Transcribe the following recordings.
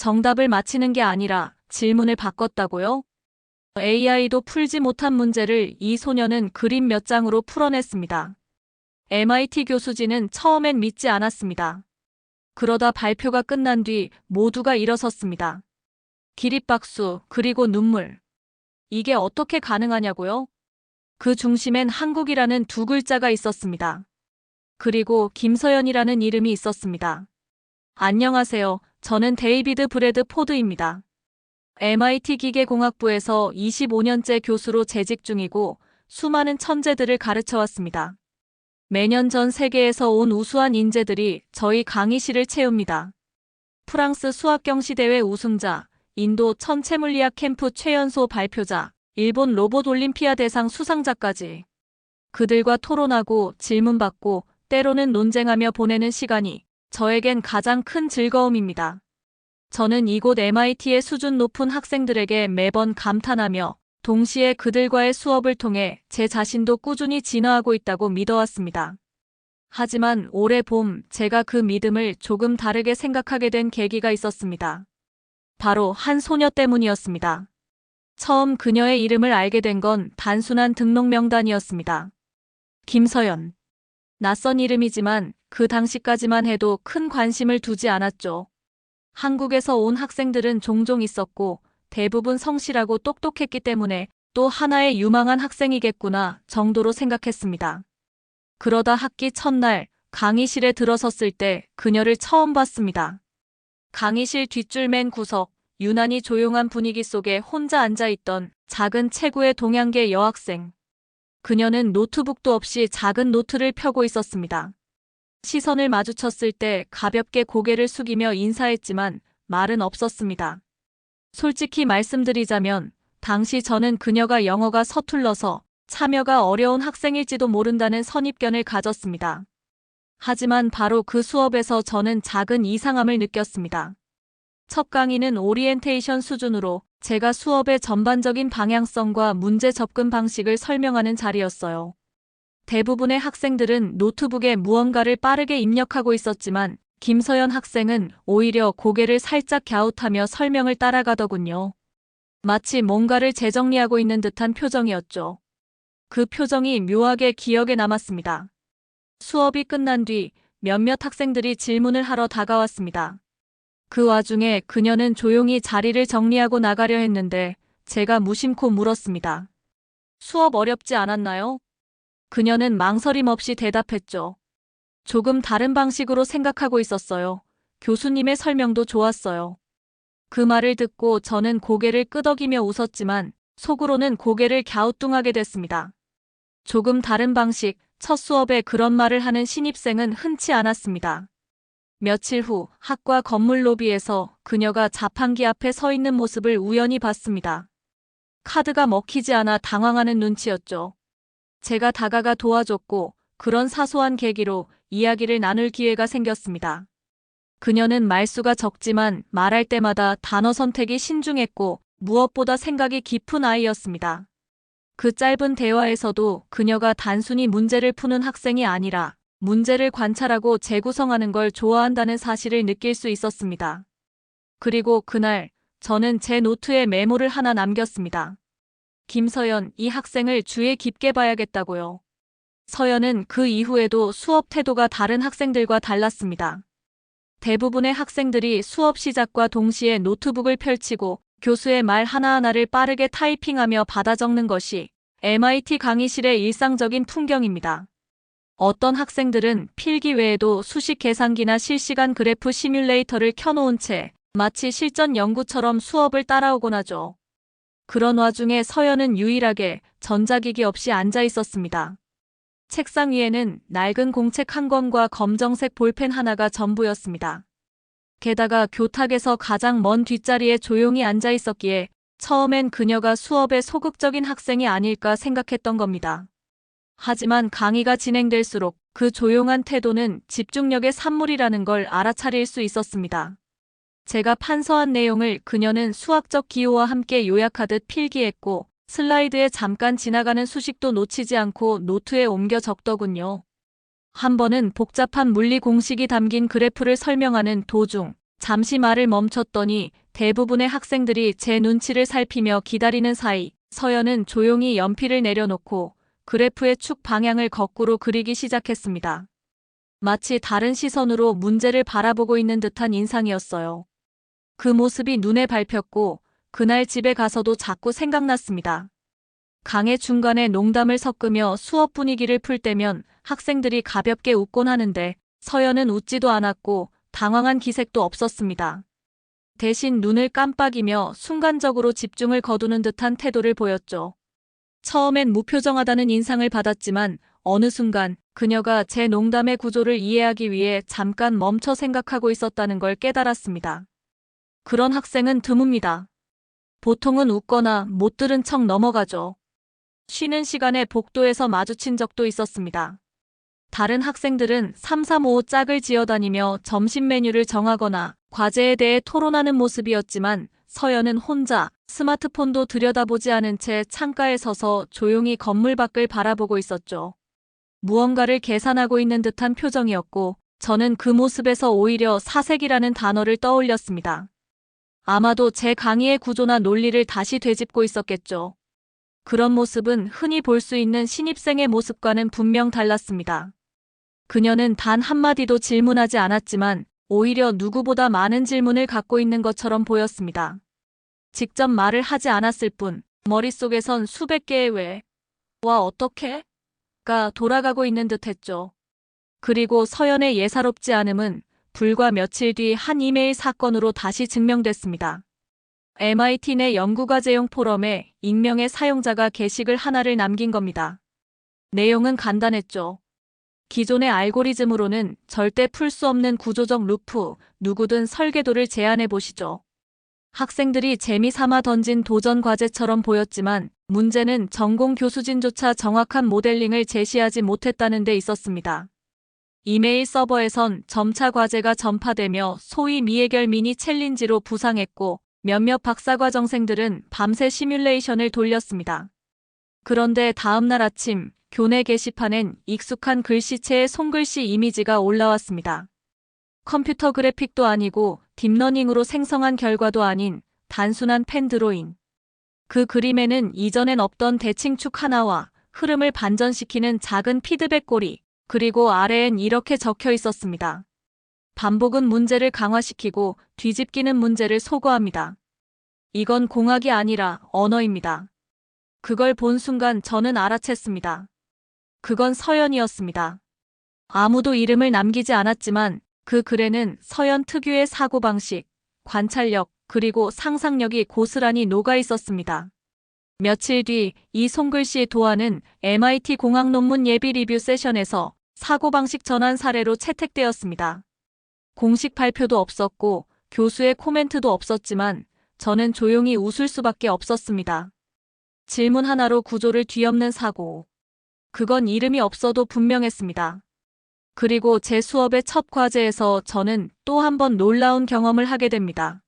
정답을 맞히는 게 아니라 질문을 바꿨다고요? AI도 풀지 못한 문제를 이 소녀는 그림 몇 장으로 풀어냈습니다. MIT 교수진은 처음엔 믿지 않았습니다. 그러다 발표가 끝난 뒤 모두가 일어섰습니다. 기립박수, 그리고 눈물. 이게 어떻게 가능하냐고요? 그 중심엔 한국이라는 두 글자가 있었습니다. 그리고 김서연이라는 이름이 있었습니다. 안녕하세요. 저는 데이비드 브래드 포드입니다. MIT 기계공학부에서 25년째 교수로 재직 중이고 수많은 천재들을 가르쳐 왔습니다. 매년 전 세계에서 온 우수한 인재들이 저희 강의실을 채웁니다. 프랑스 수학경시대회 우승자, 인도 천체물리학 캠프 최연소 발표자, 일본 로봇 올림피아 대상 수상자까지. 그들과 토론하고 질문받고 때로는 논쟁하며 보내는 시간이 저에겐 가장 큰 즐거움입니다. 저는 이곳 MIT의 수준 높은 학생들에게 매번 감탄하며 동시에 그들과의 수업을 통해 제 자신도 꾸준히 진화하고 있다고 믿어왔습니다. 하지만 올해 봄 제가 그 믿음을 조금 다르게 생각하게 된 계기가 있었습니다. 바로 한 소녀 때문이었습니다. 처음 그녀의 이름을 알게 된 건 단순한 등록 명단이었습니다. 김서연. 낯선 이름이지만 그 당시까지만 해도 큰 관심을 두지 않았죠. 한국에서 온 학생들은 종종 있었고 대부분 성실하고 똑똑했기 때문에 또 하나의 유망한 학생이겠구나 정도로 생각했습니다. 그러다 학기 첫날 강의실에 들어섰을 때 그녀를 처음 봤습니다. 강의실 뒷줄 맨 구석, 유난히 조용한 분위기 속에 혼자 앉아있던 작은 체구의 동양계 여학생. 그녀는 노트북도 없이 작은 노트를 펴고 있었습니다. 시선을 마주쳤을 때 가볍게 고개를 숙이며 인사했지만 말은 없었습니다. 솔직히 말씀드리자면 당시 저는 그녀가 영어가 서툴러서 참여가 어려운 학생일지도 모른다는 선입견을 가졌습니다. 하지만 바로 그 수업에서 저는 작은 이상함을 느꼈습니다. 첫 강의는 오리엔테이션 수준으로 제가 수업의 전반적인 방향성과 문제 접근 방식을 설명하는 자리였어요. 대부분의 학생들은 노트북에 무언가를 빠르게 입력하고 있었지만 김서연 학생은 오히려 고개를 살짝 갸웃하며 설명을 따라가더군요. 마치 뭔가를 재정리하고 있는 듯한 표정이었죠. 그 표정이 묘하게 기억에 남았습니다. 수업이 끝난 뒤 몇몇 학생들이 질문을 하러 다가왔습니다. 그 와중에 그녀는 조용히 자리를 정리하고 나가려 했는데 제가 무심코 물었습니다. 수업 어렵지 않았나요? 그녀는 망설임 없이 대답했죠. 조금 다른 방식으로 생각하고 있었어요. 교수님의 설명도 좋았어요. 그 말을 듣고 저는 고개를 끄덕이며 웃었지만 속으로는 고개를 갸우뚱하게 됐습니다. 조금 다른 방식, 첫 수업에 그런 말을 하는 신입생은 흔치 않았습니다. 며칠 후 학과 건물 로비에서 그녀가 자판기 앞에 서 있는 모습을 우연히 봤습니다. 카드가 먹히지 않아 당황하는 눈치였죠. 제가 다가가 도와줬고 그런 사소한 계기로 이야기를 나눌 기회가 생겼습니다. 그녀는 말수가 적지만 말할 때마다 단어 선택이 신중했고 무엇보다 생각이 깊은 아이였습니다. 그 짧은 대화에서도 그녀가 단순히 문제를 푸는 학생이 아니라 문제를 관찰하고 재구성하는 걸 좋아한다는 사실을 느낄 수 있었습니다. 그리고 그날 저는 제 노트에 메모를 하나 남겼습니다. 김서연, 이 학생을 주의 깊게 봐야겠다고요. 서연은 그 이후에도 수업 태도가 다른 학생들과 달랐습니다. 대부분의 학생들이 수업 시작과 동시에 노트북을 펼치고 교수의 말 하나하나를 빠르게 타이핑하며 받아 적는 것이 MIT 강의실의 일상적인 풍경입니다. 어떤 학생들은 필기 외에도 수식 계산기나 실시간 그래프 시뮬레이터를 켜놓은 채 마치 실전 연구처럼 수업을 따라오곤 하죠. 그런 와중에 서연은 유일하게 전자기기 없이 앉아 있었습니다. 책상 위에는 낡은 공책 한 권과 검정색 볼펜 하나가 전부였습니다. 게다가 교탁에서 가장 먼 뒷자리에 조용히 앉아 있었기에 처음엔 그녀가 수업의 소극적인 학생이 아닐까 생각했던 겁니다. 하지만 강의가 진행될수록 그 조용한 태도는 집중력의 산물이라는 걸 알아차릴 수 있었습니다. 제가 판서한 내용을 그녀는 수학적 기호와 함께 요약하듯 필기했고 슬라이드에 잠깐 지나가는 수식도 놓치지 않고 노트에 옮겨 적더군요. 한 번은 복잡한 물리 공식이 담긴 그래프를 설명하는 도중 잠시 말을 멈췄더니 대부분의 학생들이 제 눈치를 살피며 기다리는 사이 서연은 조용히 연필을 내려놓고 그래프의 축 방향을 거꾸로 그리기 시작했습니다. 마치 다른 시선으로 문제를 바라보고 있는 듯한 인상이었어요. 그 모습이 눈에 밟혔고 그날 집에 가서도 자꾸 생각났습니다. 강의 중간에 농담을 섞으며 수업 분위기를 풀 때면 학생들이 가볍게 웃곤 하는데 서연은 웃지도 않았고 당황한 기색도 없었습니다. 대신 눈을 깜빡이며 순간적으로 집중을 거두는 듯한 태도를 보였죠. 처음엔 무표정하다는 인상을 받았지만 어느 순간 그녀가 제 농담의 구조를 이해하기 위해 잠깐 멈춰 생각하고 있었다는 걸 깨달았습니다. 그런 학생은 드뭅니다. 보통은 웃거나 못 들은 척 넘어가죠. 쉬는 시간에 복도에서 마주친 적도 있었습니다. 다른 학생들은 335 짝을 지어다니며 점심 메뉴를 정하거나 과제에 대해 토론하는 모습이었지만 서연은 혼자 스마트폰도 들여다보지 않은 채 창가에 서서 조용히 건물 밖을 바라보고 있었죠. 무언가를 계산하고 있는 듯한 표정이었고 저는 그 모습에서 오히려 사색이라는 단어를 떠올렸습니다. 아마도 제 강의의 구조나 논리를 다시 되짚고 있었겠죠. 그런 모습은 흔히 볼 수 있는 신입생의 모습과는 분명 달랐습니다. 그녀는 단 한마디도 질문하지 않았지만 오히려 누구보다 많은 질문을 갖고 있는 것처럼 보였습니다. 직접 말을 하지 않았을 뿐 머릿속에선 수백 개의 왜, 와 어떻게? 가 돌아가고 있는 듯 했죠. 그리고 서연의 예사롭지 않음은 불과 며칠 뒤 한 이메일 사건으로 다시 증명됐습니다. MIT 내 연구과제용 포럼에 익명의 사용자가 게시글 하나를 남긴 겁니다. 내용은 간단했죠. 기존의 알고리즘으로는 절대 풀 수 없는 구조적 루프, 누구든 설계도를 제안해 보시죠. 학생들이 재미삼아 던진 도전 과제처럼 보였지만 문제는 전공 교수진조차 정확한 모델링을 제시하지 못했다는 데 있었습니다. 이메일 서버에선 점차 과제가 전파되며 소위 미해결 미니 챌린지로 부상했고 몇몇 박사과정생들은 밤새 시뮬레이션을 돌렸습니다. 그런데 다음날 아침 교내 게시판엔 익숙한 글씨체의 손글씨 이미지가 올라왔습니다. 컴퓨터 그래픽도 아니고 딥러닝으로 생성한 결과도 아닌 단순한 펜 드로잉. 그 그림에는 이전엔 없던 대칭축 하나와 흐름을 반전시키는 작은 피드백 고리, 그리고 아래엔 이렇게 적혀 있었습니다. 반복은 문제를 강화시키고 뒤집기는 문제를 소거합니다. 이건 공학이 아니라 언어입니다. 그걸 본 순간 저는 알아챘습니다. 그건 서연이었습니다. 아무도 이름을 남기지 않았지만 그 글에는 서연 특유의 사고방식, 관찰력, 그리고 상상력이 고스란히 녹아 있었습니다. 며칠 뒤 이 손글씨 도안은 MIT 공학 논문 예비 리뷰 세션에서 사고방식 전환 사례로 채택되었습니다. 공식 발표도 없었고 교수의 코멘트도 없었지만 저는 조용히 웃을 수밖에 없었습니다. 질문 하나로 구조를 뒤엎는 사고. 그건 이름이 없어도 분명했습니다. 그리고 제 수업의 첫 과제에서 저는 또 한 번 놀라운 경험을 하게 됩니다.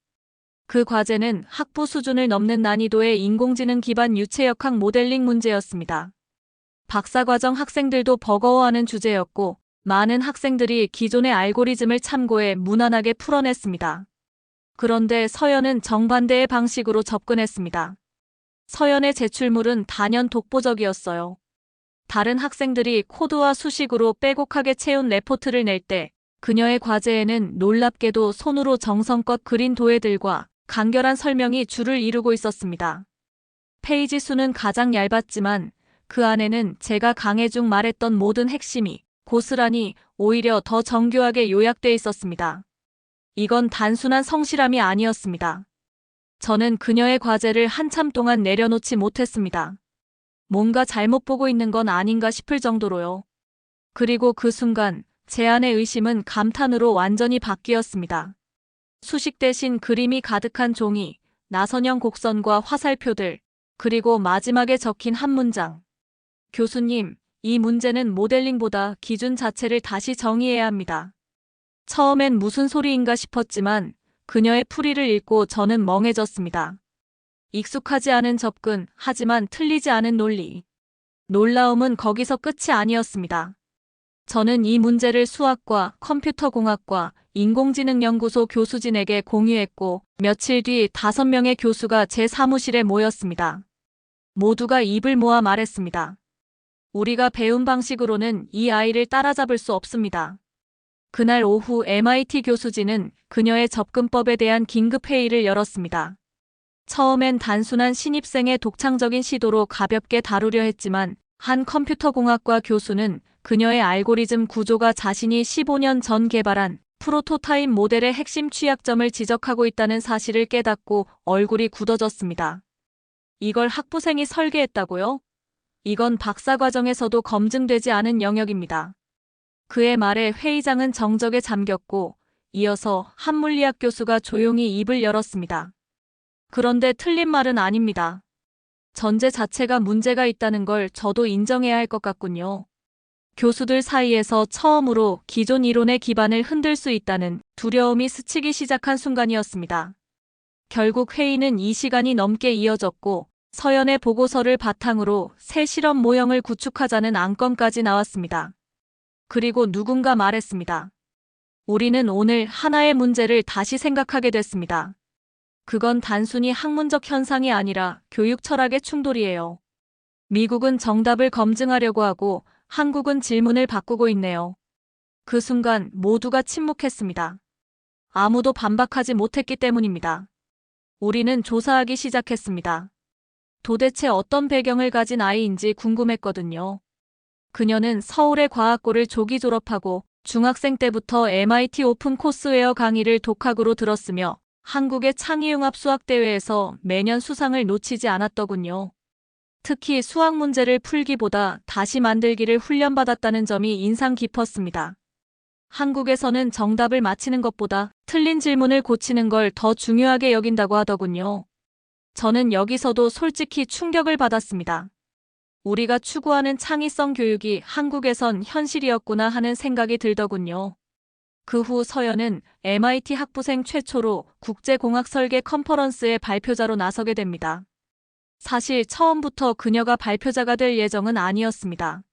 그 과제는 학부 수준을 넘는 난이도의 인공지능 기반 유체역학 모델링 문제였습니다. 박사과정 학생들도 버거워하는 주제였고 많은 학생들이 기존의 알고리즘을 참고해 무난하게 풀어냈습니다. 그런데 서연은 정반대의 방식으로 접근했습니다. 서연의 제출물은 단연 독보적이었어요. 다른 학생들이 코드와 수식으로 빼곡하게 채운 레포트를 낼 때 그녀의 과제에는 놀랍게도 손으로 정성껏 그린 도해들과 간결한 설명이 줄을 이루고 있었습니다. 페이지 수는 가장 얇았지만 그 안에는 제가 강의 중 말했던 모든 핵심이 고스란히 오히려 더 정교하게 요약돼 있었습니다. 이건 단순한 성실함이 아니었습니다. 저는 그녀의 과제를 한참 동안 내려놓지 못했습니다. 뭔가 잘못 보고 있는 건 아닌가 싶을 정도로요. 그리고 그 순간 제 안의 의심은 감탄으로 완전히 바뀌었습니다. 수식 대신 그림이 가득한 종이, 나선형 곡선과 화살표들, 그리고 마지막에 적힌 한 문장. 교수님, 이 문제는 모델링보다 기준 자체를 다시 정의해야 합니다. 처음엔 무슨 소리인가 싶었지만 그녀의 풀이를 읽고 저는 멍해졌습니다. 익숙하지 않은 접근, 하지만 틀리지 않은 논리. 놀라움은 거기서 끝이 아니었습니다. 저는 이 문제를 수학과 컴퓨터공학과 인공지능연구소 교수진에게 공유했고 며칠 뒤 다섯 명의 교수가 제 사무실에 모였습니다. 모두가 입을 모아 말했습니다. 우리가 배운 방식으로는 이 아이를 따라잡을 수 없습니다. 그날 오후 MIT 교수진은 그녀의 접근법에 대한 긴급 회의를 열었습니다. 처음엔 단순한 신입생의 독창적인 시도로 가볍게 다루려 했지만 한 컴퓨터공학과 교수는 그녀의 알고리즘 구조가 자신이 15년 전 개발한 프로토타입 모델의 핵심 취약점을 지적하고 있다는 사실을 깨닫고 얼굴이 굳어졌습니다. 이걸 학부생이 설계했다고요? 이건 박사과정에서도 검증되지 않은 영역입니다. 그의 말에 회의장은 정적에 잠겼고 이어서 한 물리학 교수가 조용히 입을 열었습니다. 그런데 틀린 말은 아닙니다. 전제 자체가 문제가 있다는 걸 저도 인정해야 할 것 같군요. 교수들 사이에서 처음으로 기존 이론의 기반을 흔들 수 있다는 두려움이 스치기 시작한 순간이었습니다. 결국 회의는 이 시간이 넘게 이어졌고 서연의 보고서를 바탕으로 새 실험 모형을 구축하자는 안건까지 나왔습니다. 그리고 누군가 말했습니다. 우리는 오늘 하나의 문제를 다시 생각하게 됐습니다. 그건 단순히 학문적 현상이 아니라 교육 철학의 충돌이에요. 미국은 정답을 검증하려고 하고 한국은 질문을 바꾸고 있네요. 그 순간 모두가 침묵했습니다. 아무도 반박하지 못했기 때문입니다. 우리는 조사하기 시작했습니다. 도대체 어떤 배경을 가진 아이인지 궁금했거든요. 그녀는 서울의 과학고를 조기 졸업하고 중학생 때부터 MIT 오픈 코스웨어 강의를 독학으로 들었으며 한국의 창의융합 수학대회에서 매년 수상을 놓치지 않았더군요. 특히 수학 문제를 풀기보다 다시 만들기를 훈련받았다는 점이 인상 깊었습니다. 한국에서는 정답을 맞히는 것보다 틀린 질문을 고치는 걸 더 중요하게 여긴다고 하더군요. 저는 여기서도 솔직히 충격을 받았습니다. 우리가 추구하는 창의성 교육이 한국에선 현실이었구나 하는 생각이 들더군요. 그 후 서연은 MIT 학부생 최초로 국제공학 설계 컨퍼런스의 발표자로 나서게 됩니다. 사실 처음부터 그녀가 발표자가 될 예정은 아니었습니다.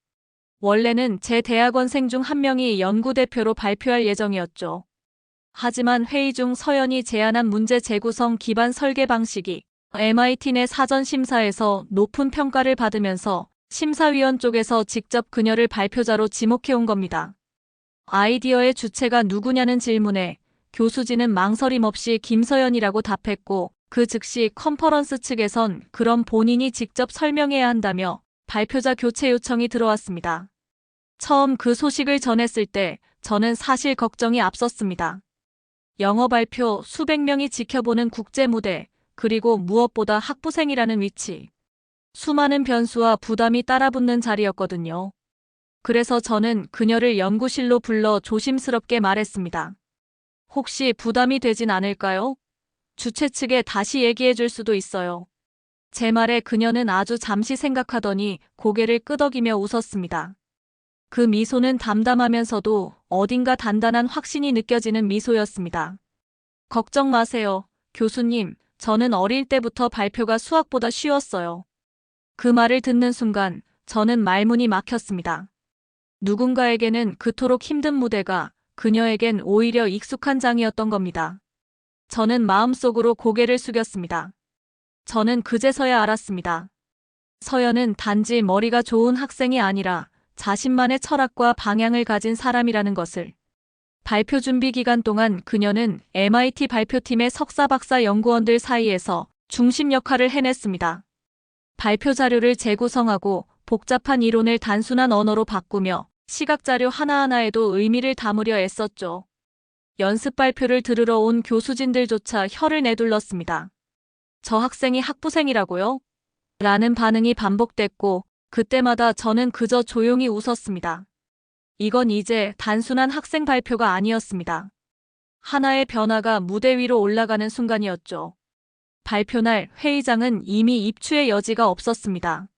원래는 제 대학원생 중 한 명이 연구대표로 발표할 예정이었죠. 하지만 회의 중 서연이 제안한 문제 재구성 기반 설계 방식이 MIT 내 사전 심사에서 높은 평가를 받으면서 심사위원 쪽에서 직접 그녀를 발표자로 지목해온 겁니다. 아이디어의 주체가 누구냐는 질문에 교수진은 망설임 없이 김서연이라고 답했고 그 즉시 컨퍼런스 측에선 그럼 본인이 직접 설명해야 한다며 발표자 교체 요청이 들어왔습니다. 처음 그 소식을 전했을 때 저는 사실 걱정이 앞섰습니다. 영어 발표 수백 명이 지켜보는 국제 무대, 그리고 무엇보다 학부생이라는 위치. 수많은 변수와 부담이 따라붙는 자리였거든요. 그래서 저는 그녀를 연구실로 불러 조심스럽게 말했습니다. 혹시 부담이 되진 않을까요? 주최 측에 다시 얘기해 줄 수도 있어요. 제 말에 그녀는 아주 잠시 생각하더니 고개를 끄덕이며 웃었습니다. 그 미소는 담담하면서도 어딘가 단단한 확신이 느껴지는 미소였습니다. 걱정 마세요, 교수님. 저는 어릴 때부터 발표가 수학보다 쉬웠어요. 그 말을 듣는 순간 저는 말문이 막혔습니다. 누군가에게는 그토록 힘든 무대가 그녀에겐 오히려 익숙한 장이었던 겁니다. 저는 마음속으로 고개를 숙였습니다. 저는 그제서야 알았습니다. 서연은 단지 머리가 좋은 학생이 아니라 자신만의 철학과 방향을 가진 사람이라는 것을. 발표 준비 기간 동안 그녀는 MIT 발표팀의 석사 박사 연구원들 사이에서 중심 역할을 해냈습니다. 발표 자료를 재구성하고 복잡한 이론을 단순한 언어로 바꾸며 시각 자료 하나하나에도 의미를 담으려 애썼죠. 연습 발표를 들으러 온 교수진들조차 혀를 내둘렀습니다. 저 학생이 학부생이라고요? 라는 반응이 반복됐고 그때마다 저는 그저 조용히 웃었습니다. 이건 이제 단순한 학생 발표가 아니었습니다. 하나의 변화가 무대 위로 올라가는 순간이었죠. 발표날 회의장은 이미 입추의 여지가 없었습니다.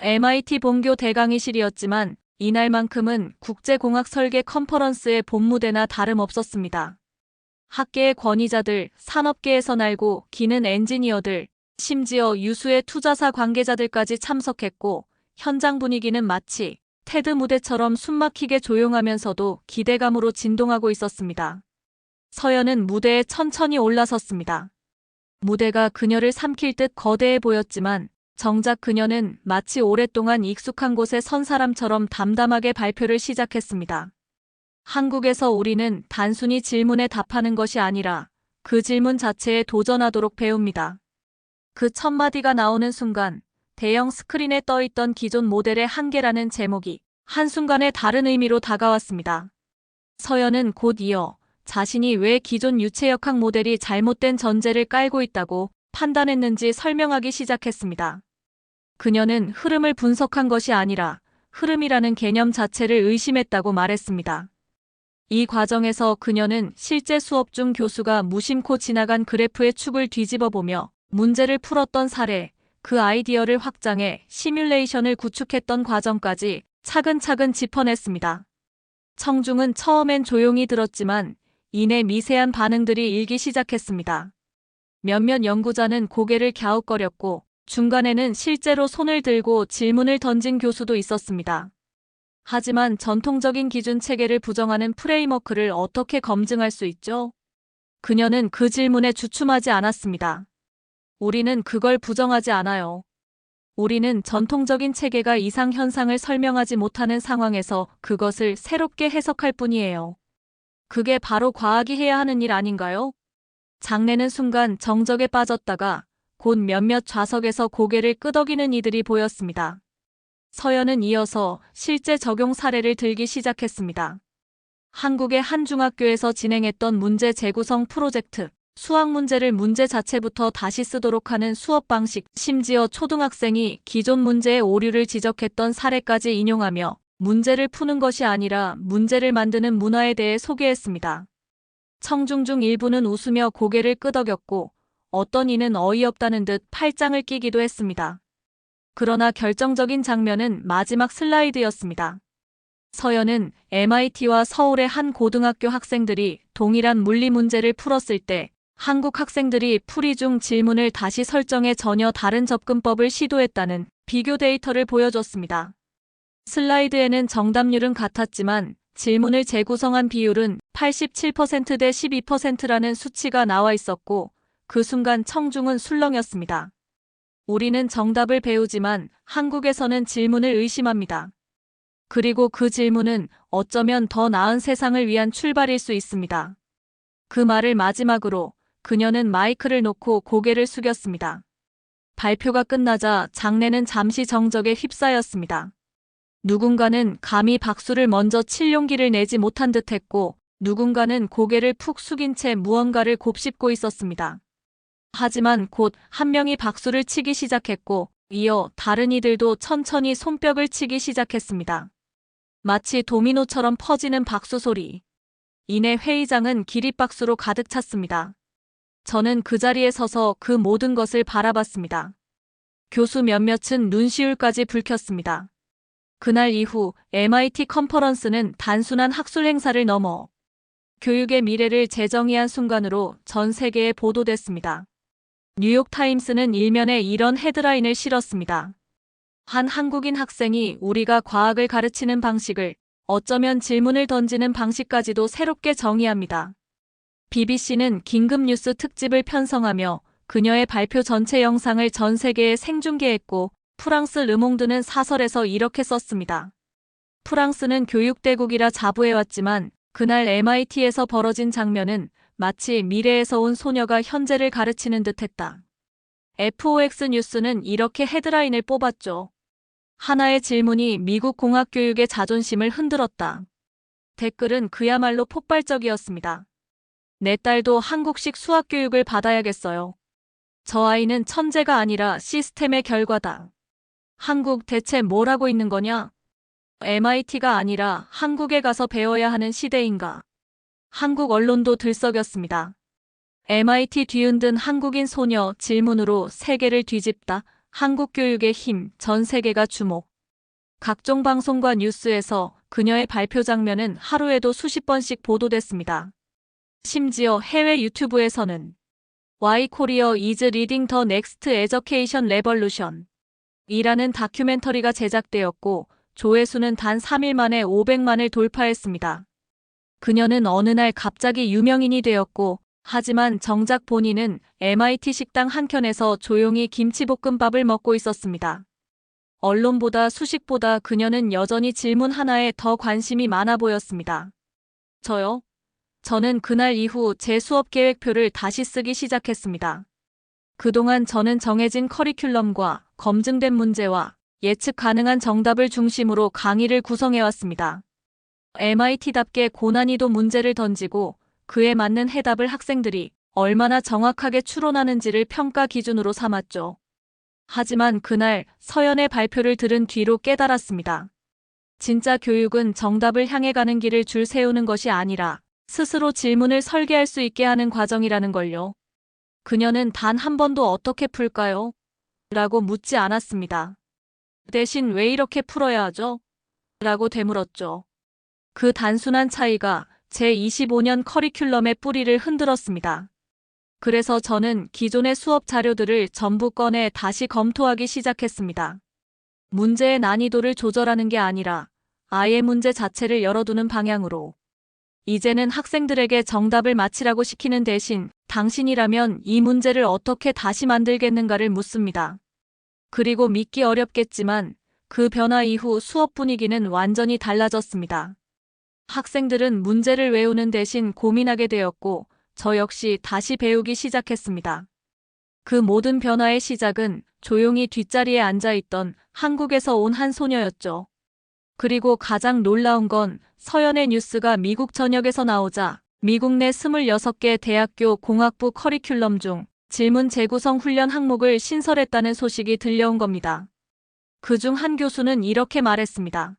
MIT 본교 대강의실이었지만 이날만큼은 국제공학 설계 컨퍼런스의 본무대나 다름없었습니다. 학계의 권위자들, 산업계에서 날고 기는 엔지니어들, 심지어 유수의 투자사 관계자들까지 참석했고 현장 분위기는 마치 테드 무대처럼 숨막히게 조용하면서도 기대감으로 진동하고 있었습니다. 서연은 무대에 천천히 올라섰습니다. 무대가 그녀를 삼킬 듯 거대해 보였지만 정작 그녀는 마치 오랫동안 익숙한 곳에 선 사람처럼 담담하게 발표를 시작했습니다. 한국에서 우리는 단순히 질문에 답하는 것이 아니라 그 질문 자체에 도전하도록 배웁니다. 그 첫 마디가 나오는 순간 대형 스크린에 떠있던 기존 모델의 한계라는 제목이 한순간에 다른 의미로 다가왔습니다. 서연은 곧 이어 자신이 왜 기존 유체역학 모델이 잘못된 전제를 깔고 있다고 판단했는지 설명하기 시작했습니다. 그녀는 흐름을 분석한 것이 아니라 흐름이라는 개념 자체를 의심했다고 말했습니다. 이 과정에서 그녀는 실제 수업 중 교수가 무심코 지나간 그래프의 축을 뒤집어 보며 문제를 풀었던 사례, 그 아이디어를 확장해 시뮬레이션을 구축했던 과정까지 차근차근 짚어냈습니다. 청중은 처음엔 조용히 들었지만 이내 미세한 반응들이 일기 시작했습니다. 몇몇 연구자는 고개를 갸웃거렸고 중간에는 실제로 손을 들고 질문을 던진 교수도 있었습니다. 하지만 전통적인 기준 체계를 부정하는 프레임워크를 어떻게 검증할 수 있죠? 그녀는 그 질문에 주춤하지 않았습니다. 우리는 그걸 부정하지 않아요. 우리는 전통적인 체계가 이상 현상을 설명하지 못하는 상황에서 그것을 새롭게 해석할 뿐이에요. 그게 바로 과학이 해야 하는 일 아닌가요? 장내는 순간 정적에 빠졌다가 곧 몇몇 좌석에서 고개를 끄덕이는 이들이 보였습니다. 서연은 이어서 실제 적용 사례를 들기 시작했습니다. 한국의 한 중학교에서 진행했던 문제 재구성 프로젝트, 수학 문제를 문제 자체부터 다시 쓰도록 하는 수업 방식, 심지어 초등학생이 기존 문제의 오류를 지적했던 사례까지 인용하며 문제를 푸는 것이 아니라 문제를 만드는 문화에 대해 소개했습니다. 청중 중 일부는 웃으며 고개를 끄덕였고 어떤 이는 어이없다는 듯 팔짱을 끼기도 했습니다. 그러나 결정적인 장면은 마지막 슬라이드였습니다. 서연은 MIT와 서울의 한 고등학교 학생들이 동일한 물리 문제를 풀었을 때 한국 학생들이 풀이 중 질문을 다시 설정해 전혀 다른 접근법을 시도했다는 비교 데이터를 보여줬습니다. 슬라이드에는 정답률은 같았지만 질문을 재구성한 비율은 87%대 12%라는 수치가 나와 있었고 그 순간 청중은 술렁였습니다. 우리는 정답을 배우지만 한국에서는 질문을 의심합니다. 그리고 그 질문은 어쩌면 더 나은 세상을 위한 출발일 수 있습니다. 그 말을 마지막으로 그녀는 마이크를 놓고 고개를 숙였습니다. 발표가 끝나자 장내는 잠시 정적에 휩싸였습니다. 누군가는 감히 박수를 먼저 칠 용기를 내지 못한 듯 했고 누군가는 고개를 푹 숙인 채 무언가를 곱씹고 있었습니다. 하지만 곧 한 명이 박수를 치기 시작했고 이어 다른 이들도 천천히 손뼉을 치기 시작했습니다. 마치 도미노처럼 퍼지는 박수 소리. 이내 회의장은 기립박수로 가득 찼습니다. 저는 그 자리에 서서 그 모든 것을 바라봤습니다. 교수 몇몇은 눈시울까지 붉혔습니다. 그날 이후 MIT 컨퍼런스는 단순한 학술 행사를 넘어 교육의 미래를 재정의한 순간으로 전 세계에 보도됐습니다. 뉴욕타임스는 일면에 이런 헤드라인을 실었습니다. 한 한국인 학생이 우리가 과학을 가르치는 방식을 어쩌면 질문을 던지는 방식까지도 새롭게 정의합니다. BBC는 긴급 뉴스 특집을 편성하며 그녀의 발표 전체 영상을 전 세계에 생중계했고 프랑스 르몽드는 사설에서 이렇게 썼습니다. 프랑스는 교육대국이라 자부해왔지만 그날 MIT에서 벌어진 장면은 마치 미래에서 온 소녀가 현재를 가르치는 듯했다. FOX 뉴스는 이렇게 헤드라인을 뽑았죠. 하나의 질문이 미국 공학 교육의 자존심을 흔들었다. 댓글은 그야말로 폭발적이었습니다. 내 딸도 한국식 수학 교육을 받아야겠어요. 저 아이는 천재가 아니라 시스템의 결과다. 한국 대체 뭘 하고 있는 거냐? MIT가 아니라 한국에 가서 배워야 하는 시대인가? 한국 언론도 들썩였습니다. MIT 뒤흔든 한국인 소녀 질문으로 세계를 뒤집다. 한국 교육의 힘, 전 세계가 주목. 각종 방송과 뉴스에서 그녀의 발표 장면은 하루에도 수십 번씩 보도됐습니다. 심지어 해외 유튜브에서는 Y 코리어 is leading the next education revolution 이라는 다큐멘터리가 제작되었고 조회수는 단 3일 만에 500만을 돌파했습니다. 그녀는 어느 날 갑자기 유명인이 되었고, 하지만 정작 본인은 MIT 식당 한켠에서 조용히 김치볶음밥을 먹고 있었습니다. 언론보다 수식보다 그녀는 여전히 질문 하나에 더 관심이 많아 보였습니다. 저요? 저는 그날 이후 제 수업 계획표를 다시 쓰기 시작했습니다. 그동안 저는 정해진 커리큘럼과 검증된 문제와 예측 가능한 정답을 중심으로 강의를 구성해왔습니다. MIT답게 고난이도 문제를 던지고 그에 맞는 해답을 학생들이 얼마나 정확하게 추론하는지를 평가 기준으로 삼았죠. 하지만 그날 서연의 발표를 들은 뒤로 깨달았습니다. 진짜 교육은 정답을 향해 가는 길을 줄 세우는 것이 아니라 스스로 질문을 설계할 수 있게 하는 과정이라는 걸요. 그녀는 단 한 번도 어떻게 풀까요? 라고 묻지 않았습니다. 대신 왜 이렇게 풀어야 하죠? 라고 되물었죠. 그 단순한 차이가 제 25년 커리큘럼의 뿌리를 흔들었습니다. 그래서 저는 기존의 수업 자료들을 전부 꺼내 다시 검토하기 시작했습니다. 문제의 난이도를 조절하는 게 아니라 아예 문제 자체를 열어두는 방향으로. 이제는 학생들에게 정답을 맞히라고 시키는 대신 당신이라면 이 문제를 어떻게 다시 만들겠는가를 묻습니다. 그리고 믿기 어렵겠지만 그 변화 이후 수업 분위기는 완전히 달라졌습니다. 학생들은 문제를 외우는 대신 고민하게 되었고 저 역시 다시 배우기 시작했습니다. 그 모든 변화의 시작은 조용히 뒷자리에 앉아 있던 한국에서 온 한 소녀였죠. 그리고 가장 놀라운 건 서연의 뉴스가 미국 전역에서 나오자 미국 내 26개 대학교 공학부 커리큘럼 중 질문 재구성 훈련 항목을 신설했다는 소식이 들려온 겁니다. 그 중 한 교수는 이렇게 말했습니다.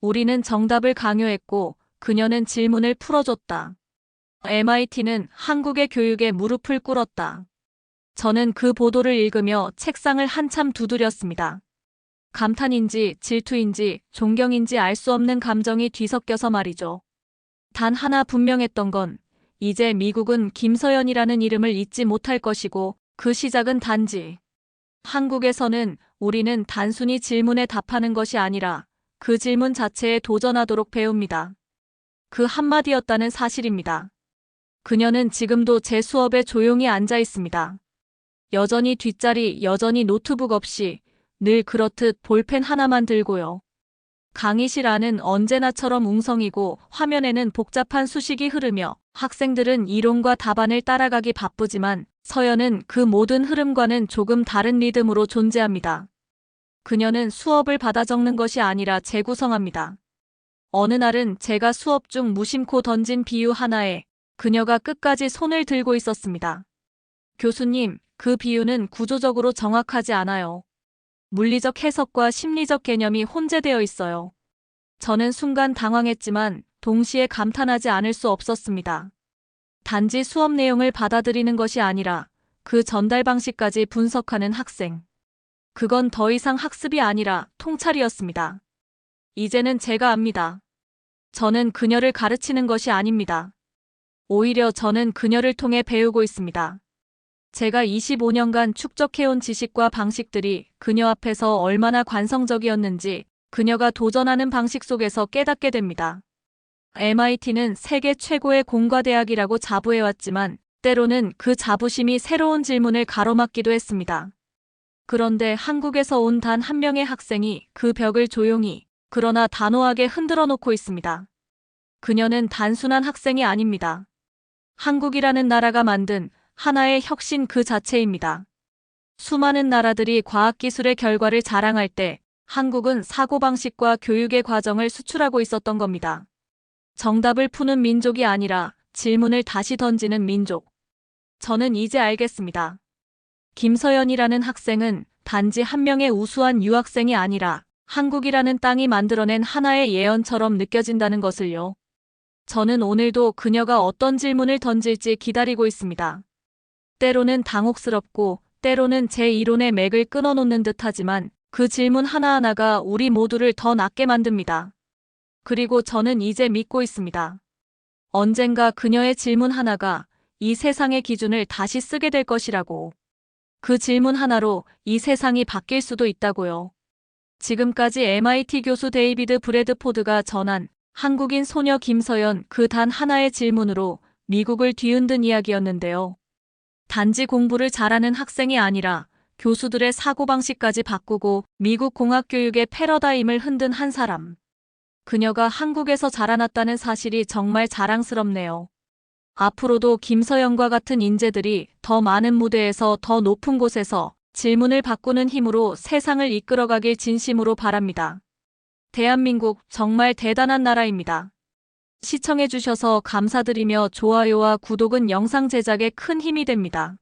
우리는 정답을 강요했고 그녀는 질문을 풀어줬다. MIT는 한국의 교육에 무릎을 꿇었다. 저는 그 보도를 읽으며 책상을 한참 두드렸습니다. 감탄인지 질투인지 존경인지 알 수 없는 감정이 뒤섞여서 말이죠. 단 하나 분명했던 건 이제 미국은 김서연이라는 이름을 잊지 못할 것이고 그 시작은 단지 한국에서는 우리는 단순히 질문에 답하는 것이 아니라 그 질문 자체에 도전하도록 배웁니다. 그 한마디였다는 사실입니다. 그녀는 지금도 제 수업에 조용히 앉아 있습니다. 여전히 뒷자리, 여전히 노트북 없이 늘 그렇듯 볼펜 하나만 들고요. 강의실 안은 언제나처럼 웅성이고 화면에는 복잡한 수식이 흐르며 학생들은 이론과 답안을 따라가기 바쁘지만 서연은 그 모든 흐름과는 조금 다른 리듬으로 존재합니다. 그녀는 수업을 받아 적는 것이 아니라 재구성합니다. 어느 날은 제가 수업 중 무심코 던진 비유 하나에 그녀가 끝까지 손을 들고 있었습니다. 교수님, 그 비유는 구조적으로 정확하지 않아요. 물리적 해석과 심리적 개념이 혼재되어 있어요. 저는 순간 당황했지만 동시에 감탄하지 않을 수 없었습니다. 단지 수업 내용을 받아들이는 것이 아니라 그 전달 방식까지 분석하는 학생. 그건 더 이상 학습이 아니라 통찰이었습니다. 이제는 제가 압니다. 저는 그녀를 가르치는 것이 아닙니다. 오히려 저는 그녀를 통해 배우고 있습니다. 제가 25년간 축적해온 지식과 방식들이 그녀 앞에서 얼마나 관성적이었는지 그녀가 도전하는 방식 속에서 깨닫게 됩니다. MIT는 세계 최고의 공과대학이라고 자부해왔지만 때로는 그 자부심이 새로운 질문을 가로막기도 했습니다. 그런데 한국에서 온 단 한 명의 학생이 그 벽을 조용히 그러나 단호하게 흔들어 놓고 있습니다. 그녀는 단순한 학생이 아닙니다. 한국이라는 나라가 만든 하나의 혁신 그 자체입니다. 수많은 나라들이 과학기술의 결과를 자랑할 때 한국은 사고방식과 교육의 과정을 수출하고 있었던 겁니다. 정답을 푸는 민족이 아니라 질문을 다시 던지는 민족. 저는 이제 알겠습니다. 김서연이라는 학생은 단지 한 명의 우수한 유학생이 아니라 한국이라는 땅이 만들어낸 하나의 예언처럼 느껴진다는 것을요. 저는 오늘도 그녀가 어떤 질문을 던질지 기다리고 있습니다. 때로는 당혹스럽고 때로는 제 이론의 맥을 끊어놓는 듯 하지만 그 질문 하나하나가 우리 모두를 더 낫게 만듭니다. 그리고 저는 이제 믿고 있습니다. 언젠가 그녀의 질문 하나가 이 세상의 기준을 다시 쓰게 될 것이라고. 그 질문 하나로 이 세상이 바뀔 수도 있다고요. 지금까지 MIT 교수 데이비드 브래드포드가 전한 한국인 소녀 김서연 그 단 하나의 질문으로 미국을 뒤흔든 이야기였는데요. 단지 공부를 잘하는 학생이 아니라 교수들의 사고방식까지 바꾸고 미국 공학교육의 패러다임을 흔든 한 사람. 그녀가 한국에서 자라났다는 사실이 정말 자랑스럽네요. 앞으로도 김서연과 같은 인재들이 더 많은 무대에서 더 높은 곳에서 질문을 바꾸는 힘으로 세상을 이끌어가길 진심으로 바랍니다. 대한민국 정말 대단한 나라입니다. 시청해주셔서 감사드리며 좋아요와 구독은 영상 제작에 큰 힘이 됩니다.